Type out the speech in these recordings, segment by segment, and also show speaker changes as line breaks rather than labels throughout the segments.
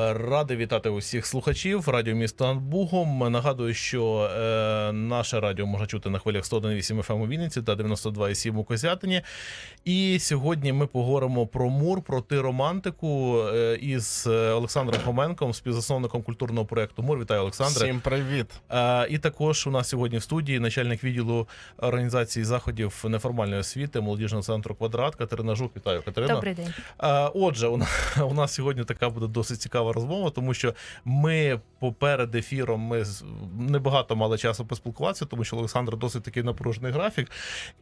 Радий вітати усіх слухачів радіо місто над Бугом. Нагадую, що е, наше радіо можна чути на хвилях 101,8 FM у Вінниці та 92,7 у Козятині. І сьогодні ми поговоримо про мур, про ти романтику е, із е, Олександром Хоменком, співзасновником культурного проєкту Мур. Вітаю, Олександре.
Всім привіт.
Е, І також у нас сьогодні в студії начальник відділу організації заходів неформальної освіти молодіжного центру Квадрат Катерина Жук. Вітаю, Катерина.
Добрий день.
А, Отже, у нас, у нас сьогодні така буде досить цікава розмова, тому що ми поперед ефіром ми небагато мали часу поспілкуватися, тому що Олександр досить такий напружений графік.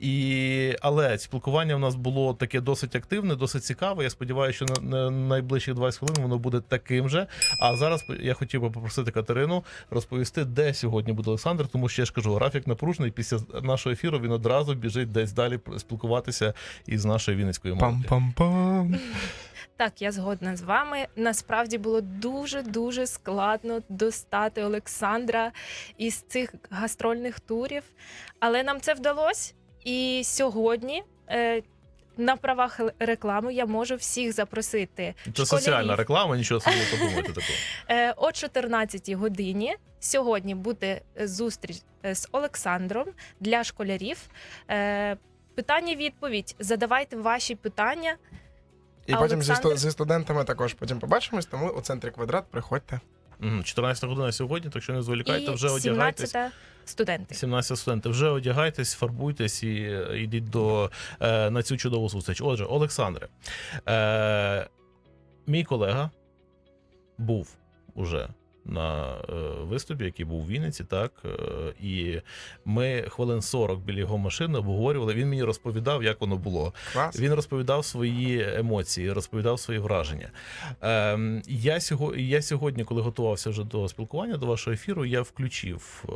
І, але спілкування в нас було таке досить активне, досить цікаве. Я сподіваюся, що на, на найближчі 20 хвилин воно буде таким же. А зараз я хотів би попросити Катерину розповісти, де сьогодні буде Олександр, тому що я ж кажу, графік напружений. Після нашого ефіру він одразу біжить десь далі спілкуватися із нашою Вінницькою молоддю.
Пам-пам-пам.
Так, я згодна з вами. Насправді було дуже дуже складно достати Олександра із цих гастрольних турів, але нам це вдалося. І сьогодні. Е, на правах реклами я можу всіх запросити
Це
школярів.
соціальна реклама, нічого собі не подумайте такого.
Е, О 14-й годині сьогодні буде зустріч е, з Олександром для школярів. Е, Питання-відповідь. Задавайте ваші питання.
І
А
потім зі,
Олександр?
сто- зі студентами також потім побачимось, тому у центрі квадрат приходьте.
Мгм, 14 година сьогодні, так що не зволікайте, вже одягайтесь.
17 студенти.
17 студентів, вже одягайтесь, фарбуйтесь і е, йдіть до, е, на цю чудову зустріч. Отже, Олександре, е, мій колега був уже на е, виступі, який був у Вінниці, так е, і ми хвилин 40 біля його машини обговорювали. Він мені розповідав, як воно було.
Клас.
Він розповідав свої емоції, розповідав свої враження. Ем, я, сьогодні, я сьогодні, коли готувався вже до спілкування до вашого ефіру, я включив е,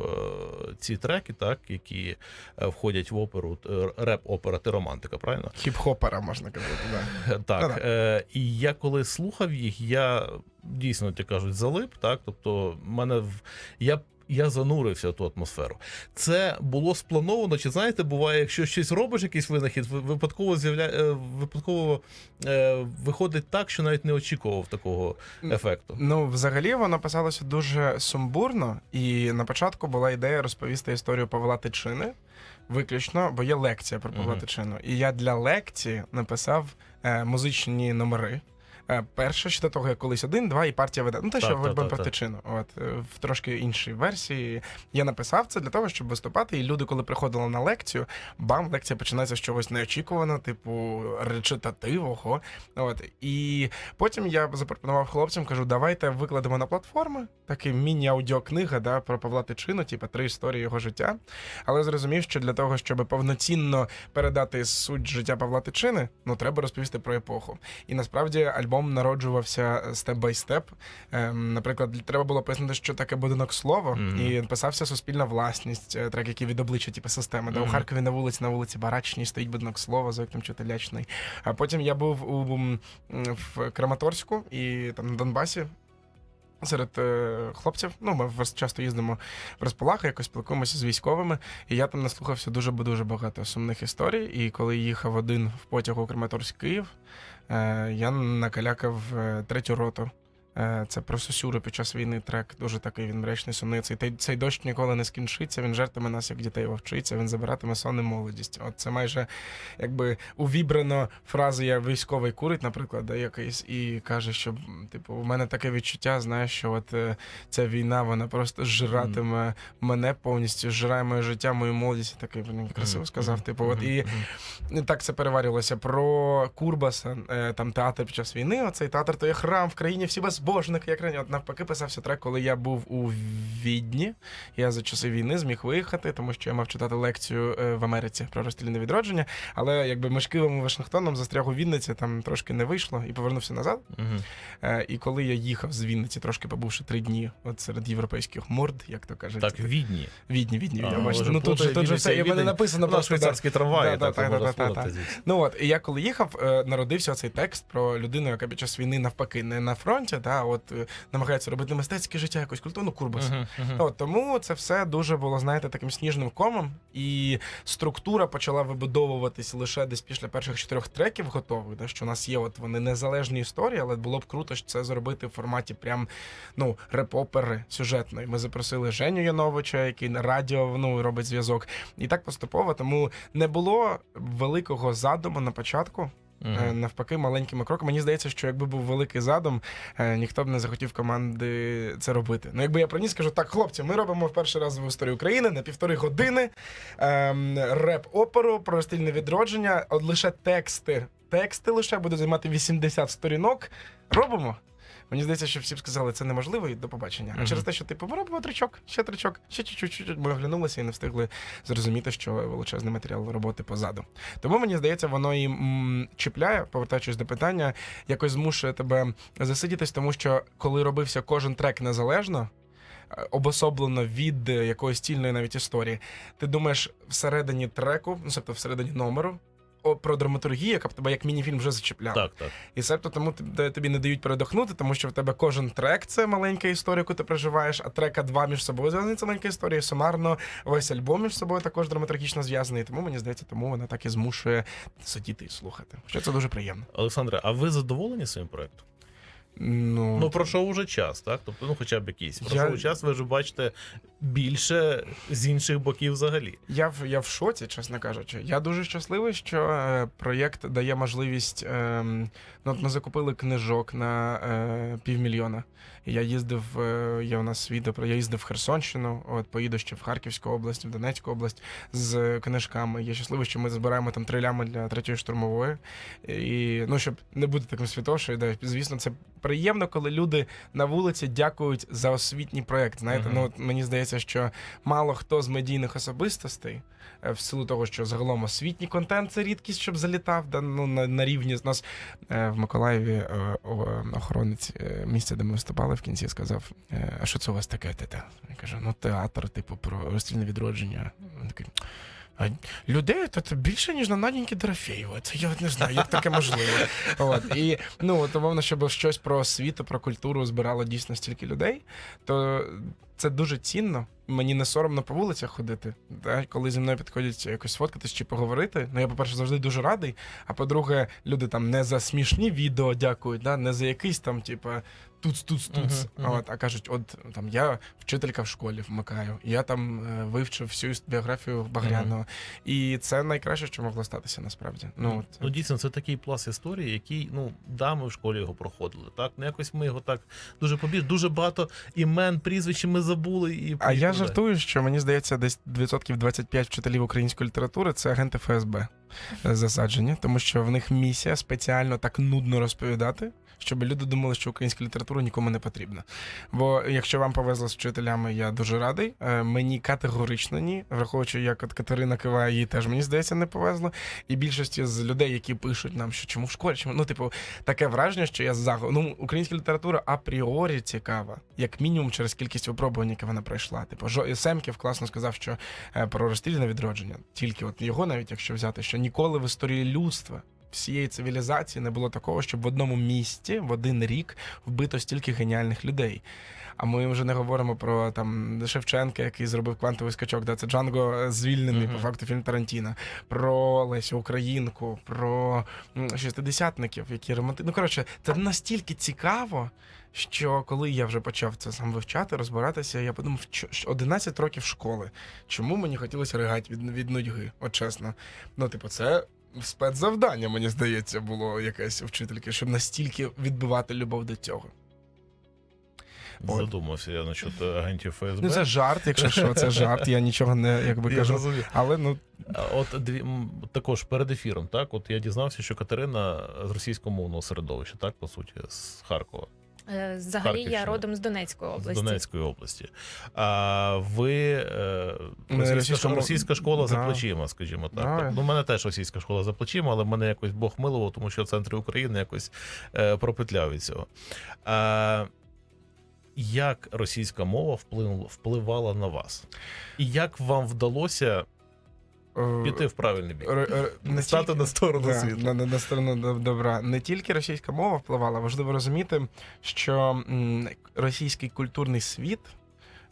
ці треки, так, які входять в оперу реп-опера Ти романтика, правильно?
Хіп-хопера, можна казати. Да.
Так. І я коли слухав їх, я дійсно, як кажуть, залип, так. Тобто, мене в я. Я занурився в ту атмосферу. Це було сплановано. Чи знаєте, буває, якщо щось робиш, якийсь винахід, випадково з'явля... е, випадково е, виходить так, що навіть не очікував такого ефекту.
Ну, взагалі, воно писалося дуже сумбурно, і на початку була ідея розповісти історію Павла Тичини. Виключно, бо є лекція про Павла
Мгм.
Тичину. І я для лекції написав е, музичні номери. Е, Перше, ще до того, як колись один, два і партія веде. Ну, те, що в
так,
альбом про
так.
От, е, в трошки іншій версії. Я написав це для того, щоб виступати. І люди, коли приходили на лекцію, бам, лекція починається з чогось неочікуваного, типу речитативого. От. І потім я запропонував хлопцям, кажу, давайте викладемо на платформи такий міні-аудіокнига да, про Павла Тичину, типу три історії його життя. Але зрозумів, що для того, щоб повноцінно передати суть життя Павла Тичини, ну треба розповісти про епоху. І насправді альбом народжувався степ бай степ. Ем, наприклад, треба було пояснити, що таке будинок слово,
Мгм.
і писався суспільна власність, е, трек, який від обличчя, типу, системи. Де у Харкові на вулиці, на вулиці Барачній стоїть будинок слова, за яким чути лячний. А потім я був у в Краматорську і там на Донбасі. Серед е, хлопців, ну ми часто їздимо в розпалах, якось спілкуємося з військовими, і я там наслухався дуже дуже багато сумних історій. І коли їхав один в потягу Краматорськ Київ, е, я накалякав е, третю роту. Е, Це про Сосюру під час війни трек. Дуже такий він мречний, сумний. Цей, цей дощ ніколи не скінчиться. Він жертиме нас, як дітей вовчиться. Він забиратиме сон і молодість. От це майже якби увібрано фрази Я військовий курить, наприклад, да, якийсь, і каже, що типу, у мене таке відчуття, знаєш, що от е, ця війна, вона просто жратиме мене повністю, жирає моє життя, мою молодість. Такий він красиво сказав. Типу, от і і так це переварювалося про Курбаса, е, там театр під час війни. Оцей театр то є храм в країні, всі безбожники, як рані. От навпаки писався трек, коли я був у Відні. Я за часи війни зміг виїхати, тому що я мав читати лекцію е, в Америці про розстрільне відродження. Але якби між Києвом і Вашингтоном застряг у Вінниці, там трошки не вийшло і повернувся назад. Е, І коли я їхав з Вінниці, трошки побувши три дні, от серед європейських морд, як то кажуть,
Так, відні.
Відні, Відні,
А.
Бачите,
може,
ну тут же тут же все,
і
в мене написано просто.
швейцарські трамваї.
Ну от, і я коли їхав, е, народився цей текст про людину, яка під час війни навпаки не на фронті, та от е, намагаються робити мистецьке життя, якось культурну курбас.
Мгм, мгм.
От, тому це все дуже було, знаєте, таким сніжним комом, і структура почала вибудовуватись лише десь після перших чотирьох треків готових. Да, що у нас є от вони незалежні історії, але було б круто це зробити в форматі прям ну реп-опери сюжетної. Ми запросили Женю Яновича, який на радіо ну, робить зв'язок. І так поступово. Тому не було великого задуму на початку. Е, Навпаки, маленькими кроками. Мені здається, що якби був великий задум, е, ніхто б не захотів команди це робити. Ну, якби я приніс, кажу, так, хлопці, ми робимо в перший раз в історії України на півтори години ем, реп-оперу про стильне відродження. От лише тексти. Тексти лише буде займати 80 сторінок. Робимо. Мені здається, що всі б сказали, це неможливо і до побачення. А через те, що типу, ми тричок, ще тричок, ще чуть-чуть. Ми оглянулися і не встигли зрозуміти, що величезний матеріал роботи позаду. Тому мені здається, воно і м, чіпляє, повертаючись до питання, якось змушує тебе засидітись, тому що коли робився кожен трек незалежно. е, Обособлено від якоїсь стільної навіть історії. Ти думаєш всередині треку, ну тобто всередині номеру, про драматургію, яка б тебе як мініфільм вже зачіпляла.
Так, так.
І себто тому тобі не дають передохнути, тому що в тебе кожен трек це маленька історія, яку ти проживаєш, а трека два між собою зв'язані це маленька історія. Сумарно весь альбом між собою також драматургічно зв'язаний. Тому мені здається, тому вона так і змушує сидіти і слухати. Що це дуже приємно.
Олександре, а ви задоволені своїм проектом?
Ну,
Ну, пройшов уже час, так? Тобто, ну хоча б якийсь. Пройшов
Я-
час, ви вже бачите більше з інших боків взагалі.
Я в я в шоці, чесно кажучи. Я дуже щасливий, що е, проєкт дає можливість. Е, ну, от ми закупили книжок на е, півмільйона. Я їздив, е, є у нас відео про я їздив в Херсонщину, от поїду ще в Харківську область, в Донецьку область з книжками. Я щасливий, що ми збираємо там три лями для третьої штурмової. І ну, щоб не бути таким святошою, да, звісно, це приємно, коли люди на вулиці дякують за освітній проєкт. Знаєте,
Мгм.
ну от мені здається, що мало хто з медійних особистостей, е, в силу того, що загалом освітній контент це рідкість, щоб залітав да, ну, на, на рівні з нас е, в Миколаєві е, охоронець місця, де ми виступали в кінці, сказав: А що це у вас таке? Те-те? Я кажу, ну театр, типу, про розстрільне відродження. Він такий. Людей тут більше, ніж на Надіньки Дорофєєва. Це я не знаю, як таке можливо. От. І ну, от, умовно, щоб щось про освіту, про культуру збирало дійсно стільки людей, то це дуже цінно. Мені не соромно по вулицях ходити. Да? Коли зі мною підходять якось сфоткатись чи поговорити. Ну, я, по-перше, завжди дуже радий. А по-друге, люди там не за смішні відео дякують, да? не за якийсь там, типа, туц, туц, туц.
Мгм.
От, а кажуть, от там я вчителька в школі вмикаю, я там е, вивчив всю біографію Багряного. І це найкраще, що могло статися насправді. Ну, от,
Ну, дійсно, це такий пласт історії, який, ну, да, ми в школі його проходили. Так, ну якось ми його так дуже побіж, дуже багато імен, прізвищ ми забули. І
А я жартую, що мені здається, десь відсотків 25 вчителів української літератури це агенти ФСБ е, засаджені, тому що в них місія спеціально так нудно розповідати, щоб люди думали, що українська література нікому не потрібна. Бо якщо вам повезло з вчителями, я дуже радий. Е, Мені категорично ні, враховуючи, як от Катерина киває, їй теж мені здається не повезло. І більшості з людей, які пишуть нам, що чому в школі, чому ну, типу, таке враження, що я за ну, українська література апріорі цікава, як мінімум через кількість випробувань, які вона пройшла. Типу, Жо Семків класно сказав, що е, про розстрільне відродження, тільки от його, навіть якщо взяти, що ніколи в історії людства. Всієї цивілізації не було такого, щоб в одному місті в один рік вбито стільки геніальних людей. А ми вже не говоримо про там Шевченка, який зробив квантовий скачок, да це Джанго е, звільнений
Мгм.
по факту фільм Тарантіна, про Лесю Українку, про м, шістидесятників, які ремонти. Ну коротше, це настільки цікаво. Що коли я вже почав це сам вивчати, розбиратися, я подумав, що що 11 років школи. Чому мені хотілося ригати від, від нудьги? От чесно. Ну, типу, це спецзавдання, мені здається, було якесь вчительки, щоб настільки відбивати любов до цього. От.
Задумався я насчет агентів ФСБ.
Ну, це жарт, якщо що, це жарт. Я нічого не якби
Я
кажу. Але ну
От дві також перед ефіром, так от я дізнався, що Катерина з російськомовного середовища, так по суті, з Харкова,
Е, Взагалі я родом з Донецької області. з.
Донецької області. А ви е, російська, російська школа за плечима, скажімо так.
Да.
Так, Ну, у мене теж російська школа за плечима, але мене якось Бог милував, тому що в центрі України якось е, пропетляв від цього. А, як російська мова вплинула, впливала на вас? І як вам вдалося Піти в правильний бік.
р- не
Стати на сторону
Да,
світла.
на, на, сторону добра. Не тільки російська мова впливала, важливо розуміти, що російський культурний світ.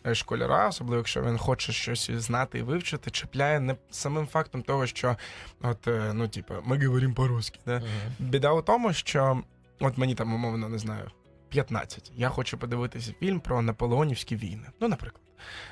е, Школяра, особливо якщо він хоче щось знати і вивчити, чіпляє не самим фактом того, що от, е, ну, типу, ми говоримо по-русски. Да?
Мгм.
Біда у тому, що от мені там, умовно, не знаю, 15. Я хочу подивитися фільм про наполеонівські війни. Ну, наприклад.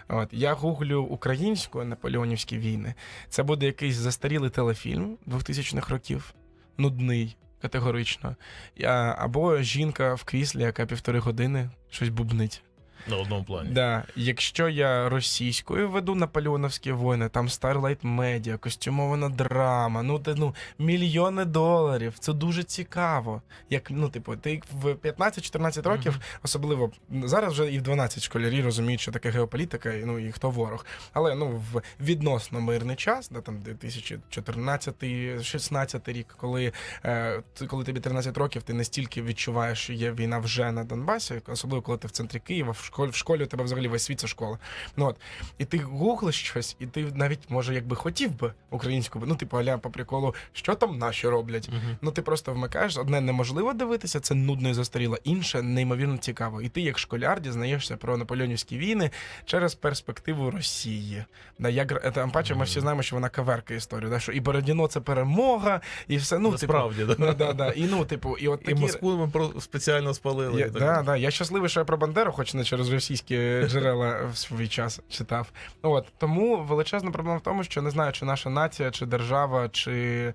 От, я гуглю українською наполеонівські війни. Це буде якийсь застарілий телефільм 2000-х років, нудний, категорично. Я, або жінка в кріслі, яка півтори години щось бубнить.
На одному плані.
Да. Якщо я російською веду наполеоновські воїни, там Starlight Media, костюмована драма, ну де ну мільйони доларів. Це дуже цікаво. Як ну, типу, ти в 15-14 років,
Мгм.
особливо зараз вже і в 12 школярі розуміють, що таке геополітика, і ну і хто ворог. Але ну в відносно мирний час, да, там 2014-16 рік, коли, е, коли тобі 13 років, ти настільки відчуваєш, що є війна вже на Донбасі, особливо коли ти в центрі Києва, в школі, в школі у тебе взагалі весь світ це школа. Ну от і ти гуглиш щось, і ти навіть може якби хотів би українську, ну типу аля по приколу, що там наші роблять.
Мгм.
Ну, ти просто вмикаєш, одне неможливо дивитися, це нудно і застаріло, інше неймовірно цікаво. І ти, як школяр, дізнаєшся про наполеонівські війни через перспективу Росії. Да, як тим паче, ми всі знаємо, що вона каверкає історію, да, що і Бородіно це перемога, і все. Ну, типу,
да.
ну, да, да. І ну, типу, і от
І. Москву ми про- спеціально спалили.
Я,
і так
да, да. я щасливий, що я про Бандеру, хоч не через російські джерела в свій час читав. От тому величезна проблема в тому, що не знаю, чи наша нація, чи держава, чи е,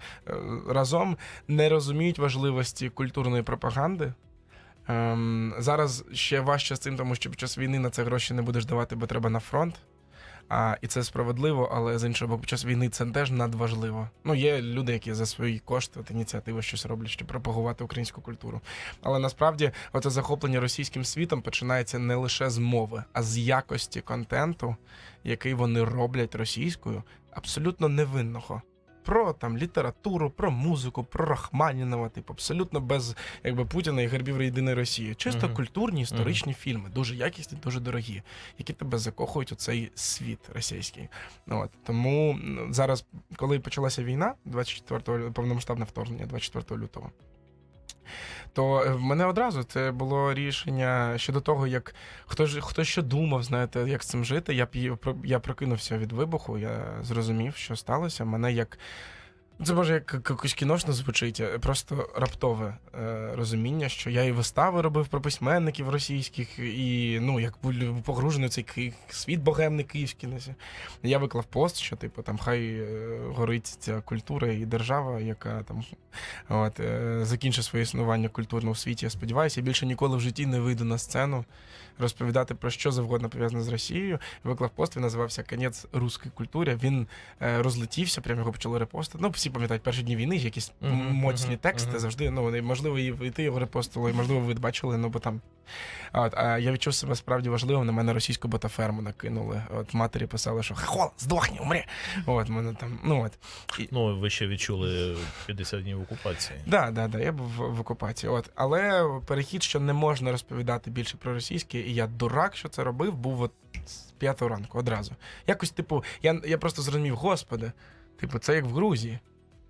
разом не розуміють важливості культурної пропаганди. Ем, зараз ще важче з цим, тому що під час війни на це гроші не будеш давати, бо треба на фронт. А, і це справедливо, але з іншого боку, під час війни це теж надважливо. Ну, є люди, які за свої кошти, от ініціативи щось роблять, щоб пропагувати українську культуру. Але насправді оце захоплення російським світом починається не лише з мови, а з якості контенту, який вони роблять російською, абсолютно невинного. Про там літературу, про музику, про Рахманінова, типу, абсолютно без якби Путіна і гербів єдиної Росії. Чисто
Мгм.
культурні історичні фільми, дуже якісні, дуже дорогі, які тебе закохують у цей світ російський. От тому зараз, коли почалася війна, 24 лю- повномасштабне вторгнення, 24 лютого. То е, в мене одразу це було рішення щодо того, як хто ж хто що думав, знаєте, як з цим жити. Я я прокинувся від вибуху, я зрозумів, що сталося. Мене як це може як якось кіношно звучить, е, просто раптове е, розуміння, що я і вистави робив про письменників російських, і ну як був погружений цей ки- світ богемний київський. Я виклав пост, що типу там хай е, горить ця культура і держава, яка там от, е, закінчить своє існування культурно у світі. Я сподіваюся, я більше ніколи в житті не вийду на сцену розповідати про що завгодно пов'язане з Росією. Виклав пост, він називався Конець руської культури. Він е, розлетівся, прямо його почали репостити. Ну, всі пам'ятають перші дні війни, якісь
Мгм,
моцні
мгм,
тексти
мгм.
завжди. Ну, вони, можливо, і, і ти його репостили, і, можливо, ви бачили, ну бо там. А, От, а я відчув себе справді важливим. На мене російську ботаферму накинули. От матері писали, що хахол, здохні, умри. От мене там. Ну от.
Ну, ви ще відчули 50 днів окупації.
Да, да, да, я був в, в окупації. От. Але перехід, що не можна розповідати більше про російське, я дурак, що це робив, був от з п'ятого ранку одразу. Якось, типу, я, я просто зрозумів, господи, типу, це як в Грузії.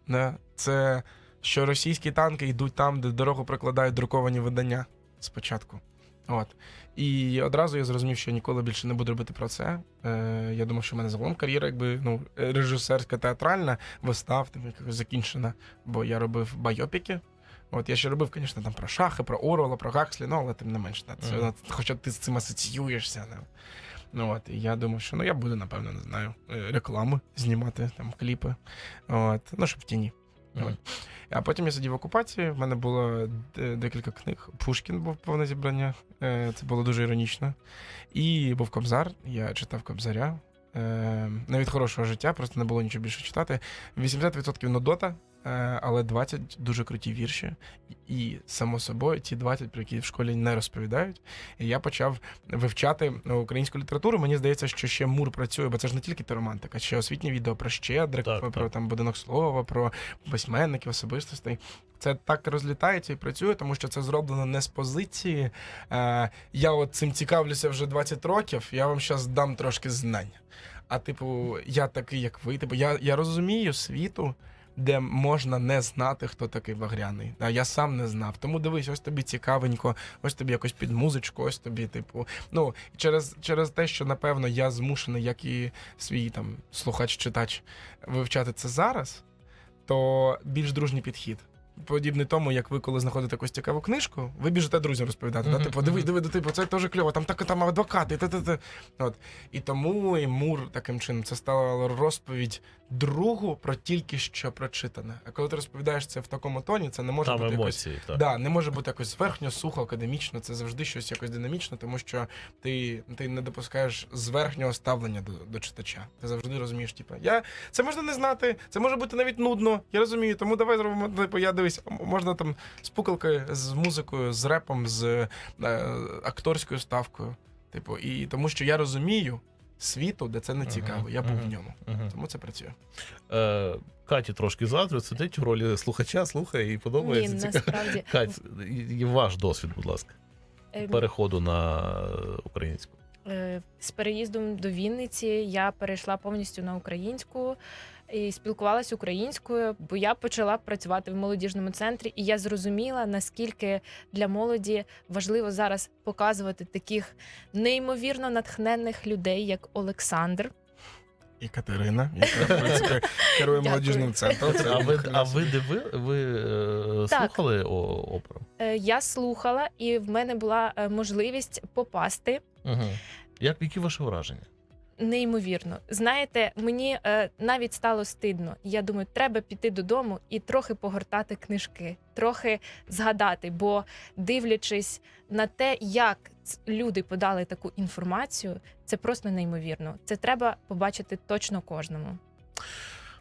Да? Це що російські танки йдуть там, де дорогу прокладають друковані видання спочатку. От. І одразу я зрозумів, що ніколи більше не буду робити про це. Е, я думав, що в мене загалом кар'єра, якби ну, режисерська театральна, вистав там якось закінчена, бо я робив байопіки. От я ще робив, звісно, там про шахи, про Орвела, про Гакслі, ну але тим не менш, да, це,
Мгм.
хоча ти з цим асоціюєшся. Да. Ну от, і я думав, що ну я буду, напевно, не знаю, е, реклами знімати, там кліпи. От, ну, щоб в тіні.
Мгм.
А потім я сидів в окупації, в мене було декілька книг. Пушкін був повне зібрання, е, це було дуже іронічно. І був Кобзар, я читав Кобзаря. Е, Не від хорошого життя, просто не було нічого більше читати. 80% нудота, е, але 20 дуже круті вірші. І, само собою, ті 20, про які в школі не розповідають. І я почав вивчати українську літературу. Мені здається, що ще Мур працює, бо це ж не тільки та романтика, ще освітнє відео про Щедрик,
Так,
про
так.
там будинок слова, про письменників, особистостей. Це так розлітається і працює, тому що це зроблено не з позиції. Е, я от цим цікавлюся вже 20 років, я вам зараз дам трошки знань. а типу, я такий, як ви. Типу, я, я розумію світу, де можна не знати, хто такий Багряний. А я сам не знав. Тому дивись, ось тобі цікавенько, ось тобі якось під музичку, ось тобі, типу. Ну, через, через те, що напевно я змушений, як і свій там слухач-читач, вивчати це зараз, то більш дружній підхід. Подібний тому, як ви коли знаходите якусь цікаву книжку, ви біжите друзям розповідати. Да? Типу, диви, диви, типу, це теж кльово, там так там адвокати. Та, та, та. От. І тому і Мур таким чином це стала розповідь другу про тільки що прочитане. А коли ти розповідаєш це в такому тоні, це не може
Там
бути якось
так.
Да, не може бути якось зверхньо, сухо, академічно. Це завжди щось якось динамічне, тому що ти, ти не допускаєш зверхнього ставлення до, до читача. Ти завжди розумієш, типу, я це можна не знати, це може бути навіть нудно. Я розумію, тому давай зробимо. Типу, я дивись, можна там з пукалкою, з музикою, з репом, з е, акторською ставкою. Типу, і тому що я розумію світу, де це не цікаво. Я був в ньому. Тому це працює.
Е, Каті трошки заздрю, сидить в ролі слухача, слухає і подобається.
Ні,
Цікаво.
насправді
Кать, і- і ваш досвід, будь ласка,
е,
переходу на українську.
Е, З переїздом до Вінниці я перейшла повністю на українську і спілкувалася українською, бо я почала працювати в молодіжному центрі, і я зрозуміла, наскільки для молоді важливо зараз показувати таких неймовірно натхненних людей, як Олександр.
І Катерина, яка в принципі керує молодіжним центром. Це
А ви, а ви диви, ви е,
Так.
слухали о, оперу?
Е, Я слухала, і в мене була е, можливість попасти.
Угу. Як, які ваші враження?
Неймовірно, знаєте, мені е, навіть стало стидно. Я думаю, треба піти додому і трохи погортати книжки, трохи згадати. Бо дивлячись на те, як люди подали таку інформацію, це просто неймовірно. Це треба побачити точно кожному.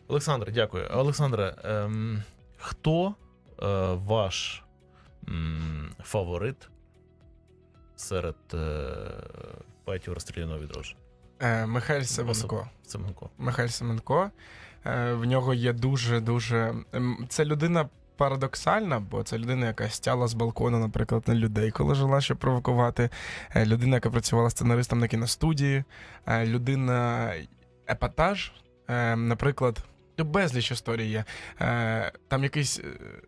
Олександр, дякую. Олександре, ем, хто е, ваш м, фаворит серед е, поетів розстріляного відродження?
Е, Михайль Семенко.
Семенко.
Михайль Семенко. Е, В нього є дуже дуже. ем, Це людина парадоксальна, бо це людина, яка стяла з балкону, наприклад, на людей, коли жила, щоб провокувати. Е, Людина, яка працювала сценаристом на кіностудії, людина епатаж. Е, Наприклад. Ну, Безліч історій є. Е, Там якийсь е,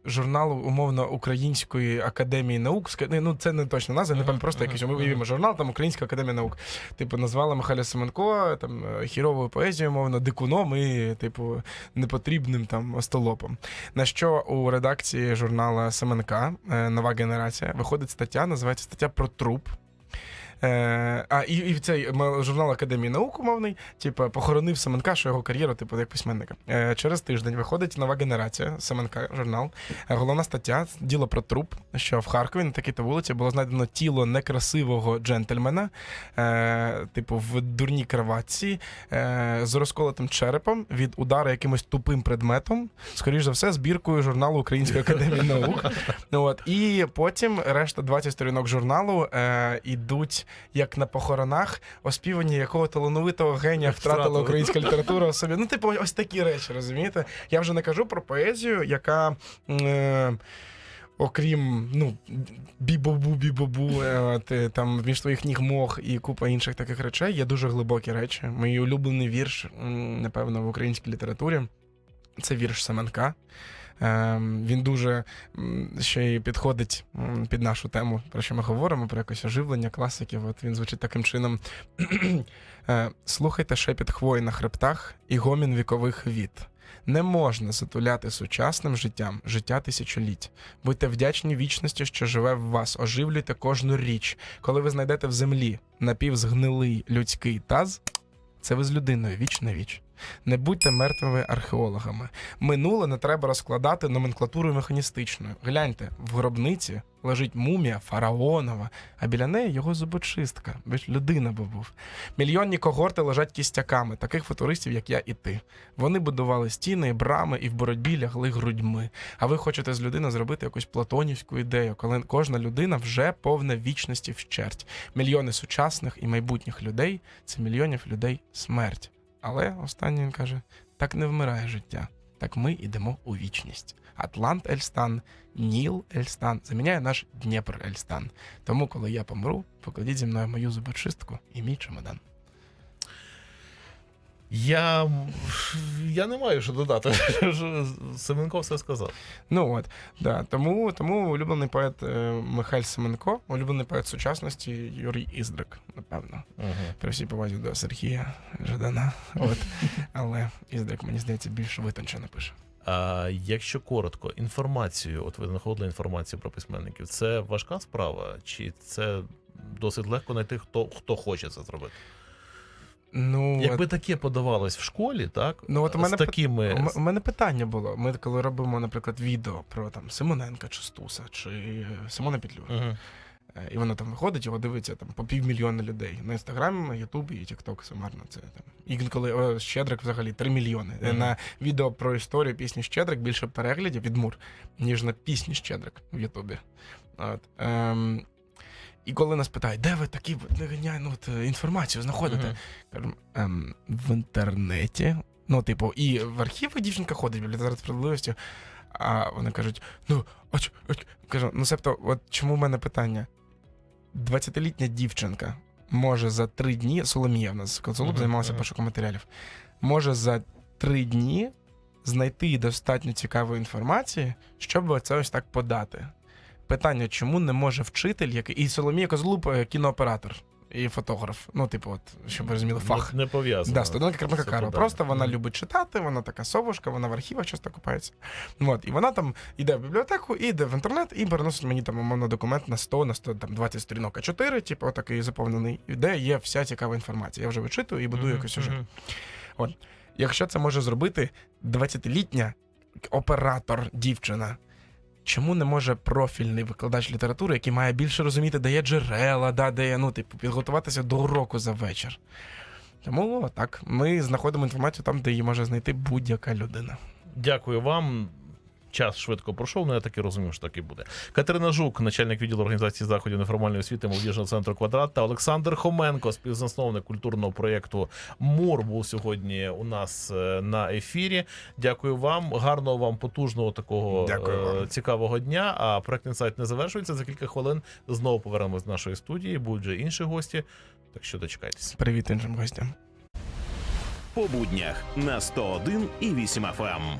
журнал умовно Української академії наук. Ну, це не точно назва, не пам'ятаю, просто якийсь
ага.
уявімо журнал, там Українська академія наук типу, назвала Михайля Семенко там е, хіровою поезією, мовно, дикуном і, типу, непотрібним там остолопом. На що у редакції журнала Семенка Нова генерація виходить стаття, називається стаття про труп. Е, а і, і цей журнал Академії наук умовний, типу, похоронив Семенка, що його кар'єра, типу, як письменника. Е, через тиждень виходить нова генерація Семенка, журнал. Е, головна стаття діло про труп, що в Харкові на такій-то вулиці було знайдено тіло некрасивого джентльмена, е, типу, в дурній кроватці, е, з розколотим черепом від удару якимось тупим предметом, скоріш за все, збіркою журналу Української академії наук. От. І потім решта 20 сторінок журналу е, ідуть як на похоронах, оспівання якого талановитого генія втратила
Втратила.
українська література у собі. Ну, типу, ось такі речі, розумієте? Я вже не кажу про поезію, яка. Е, Окрім ну бібобу, бібобу, е, ти, там між твоїх ніг мох і купа інших таких речей, є дуже глибокі речі. Мій улюблений вірш, напевно, в українській літературі це вірш Семенка. Ем, Він дуже ще й підходить під нашу тему, про що ми говоримо, про якось оживлення класиків. От він звучить таким чином: Е, слухайте шепіт хвої на хребтах і гомін вікових віт. Не можна затуляти сучасним життям життя тисячоліть. Будьте вдячні вічності, що живе в вас. Оживлюйте кожну річ. Коли ви знайдете в землі напівзгнилий людський таз, це ви з людиною віч на віч. Не будьте мертвими археологами. Минуле не треба розкладати номенклатурою механістичною. Гляньте, в гробниці лежить мумія фараонова, а біля неї його зубочистка. Ви ж людина би був. Мільйонні когорти лежать кістяками, таких футуристів, як я і ти. Вони будували стіни брами і в боротьбі лягли грудьми. А ви хочете з людини зробити якусь платонівську ідею, коли кожна людина вже повна вічності вщерть. Мільйони сучасних і майбутніх людей це мільйонів людей смерть. Але останній він каже: так не вмирає життя, так ми йдемо у вічність. Атлант Ельстан, Ніл Ельстан заміняє наш Дніпр Ельстан. Тому, коли я помру, покладіть зі мною мою зубочистку і мій чемодан.
Я, я не маю що додати. Семенко все сказав.
Ну от, да. Тому, тому улюблений поет е, Михайль Семенко, улюблений поет сучасності Юрій Іздрик, напевно.
Угу.
При всій повазі до Сергія Жадана. От. Але Іздрик, мені здається, більш витончено пише.
А якщо коротко, інформацію, от ви знаходили інформацію про письменників, це важка справа, чи це досить легко знайти, хто, хто хоче це зробити?
Ну,
Якби таке подавалось в школі, так?
Ну, от у мене
з такими.
У мене питання було. Ми коли робимо, наприклад, відео про там Симоненка чи Стуса, чи е, Симона Петлюра,
Мгм.
е, і воно там виходить, його дивиться там по півмільйона людей. На інстаграмі, на Ютубі і Тікток сумарно це там. І коли о, Щедрик взагалі 3 мільйони. Е,
Мгм.
На відео про історію пісні Щедрик більше переглядів від Мур, ніж на пісні Щедрик в Ютубі. От. Ем, і коли нас питають, де ви такі ну, от, е, інформацію знаходите? Кажемо, ем, в інтернеті. Ну, типу, і в архіви дівчинка ходить в бібліотеці справедливості, а вони кажуть: ну, а ч- а ч-» кажу, ну себто, от чому в мене питання? 20-літня дівчинка може за три дні, Соломія в нас консулуб
Мгм,
займалася
мгм.
пошуком матеріалів, може за три дні знайти достатньо цікавої інформації, щоб це ось так подати. Питання, чому не може вчитель, який. І Соломія Козлуб е, кінооператор і фотограф. Ну, типу, от, щоб ви розуміли, фах.
Не, не пов'язано.
Да, студентка Карпенка
подання.
Просто вона любить читати, вона така совушка, вона в архівах часто купається. От, і вона там йде в бібліотеку, і йде в інтернет, і переносить мені там умовно документ на 100, на 100, там 20 сторінок А4, типу, такий заповнений, де є вся цікава інформація. Я вже вичитую і будую
Мгм,
якийсь сюжет.
мгм.
Якщо це може зробити 20-літня оператор дівчина. Чому не може профільний викладач літератури, який має більше розуміти, де є джерела, да, де є, ну, типу, підготуватися до уроку за вечір? Тому так, ми знаходимо інформацію там, де її може знайти будь-яка людина.
Дякую вам. Час швидко пройшов, але я так і розумів, що так і буде. Катерина Жук, начальник відділу організації заходів неформальної освіти молодіжного центру квадрат, та Олександр Хоменко, співзасновник культурного проєкту Мур, був сьогодні у нас е, на ефірі. Дякую вам, гарного вам потужного такого
Дякую
е,
вам.
цікавого дня. А проект інсайт не завершується. За кілька хвилин знову повернемось до нашої студії. Будуть вже інші гості. Так що дочекайтеся.
Привіт іншим гостям.
по буднях на 101 і 8 FM.